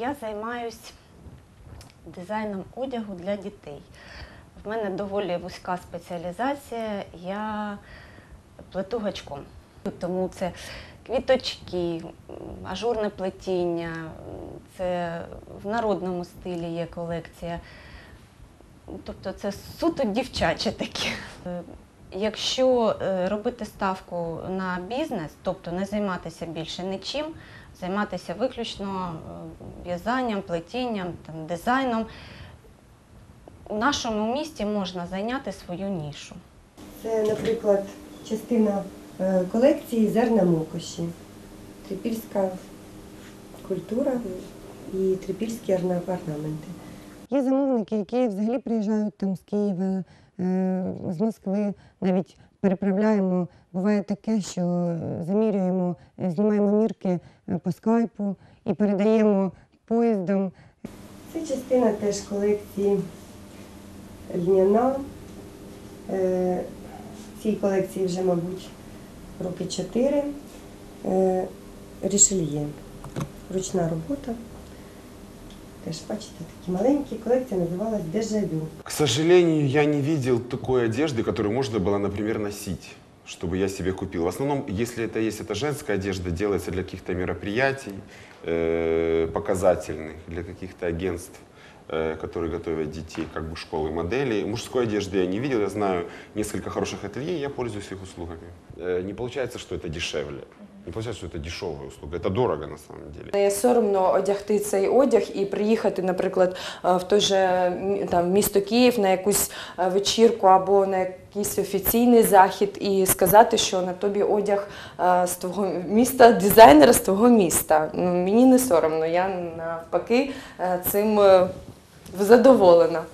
Я займаюсь дизайном одягу для дітей. В мене доволі вузька спеціалізація. Я плету гачком. Тому це квіточки, ажурне плетіння, це в народному стилі є колекція. Тобто це суто дівчаче таке. Якщо е, робити ставку на бізнес, тобто не займатися більше нічим, займатися виключно е, в'язанням, плетінням, там, дизайном, у нашому місті можна зайняти свою нішу. Це, наприклад, частина е, колекції зерна мокоші, трипільська культура і трипільські орна- орнаменти. Є замовники, які взагалі приїжджають там з Києва, е, з Москви, навіть переправляємо. Буває таке, що е, замірюємо, е, знімаємо мірки по скайпу і передаємо поїздом. Це частина теж колекції льняна. Цій колекції вже, мабуть, роки чотири. Рішельє. Ручна робота. Теж бачите, такі маленькі. Колекція називалась Дежавю. К сожалению, я не видел такой одежды, которую можно было, например, носить, чтобы я себе купил. В основном, если это есть, это женская одежда, делается для каких-то мероприятий э, показательных, для каких-то агентств, э, которые готовят детей, как бы школы моделей. Мужской одежды я не видел, я знаю несколько хороших ателье, я пользуюсь их услугами. Э, не получается, что это дешевле. Не получается, что это дешевая услуга. Это дорого на самом деле. Не соромно одягти цей одяг і приїхати, наприклад, е, в той же там місто Київ на якусь е, вечірку або на якийсь офіційний захід і сказати, що на тобі одяг е, з твого міста, дизайнера з твого міста. Ну, Мені не соромно, я навпаки цим задоволена.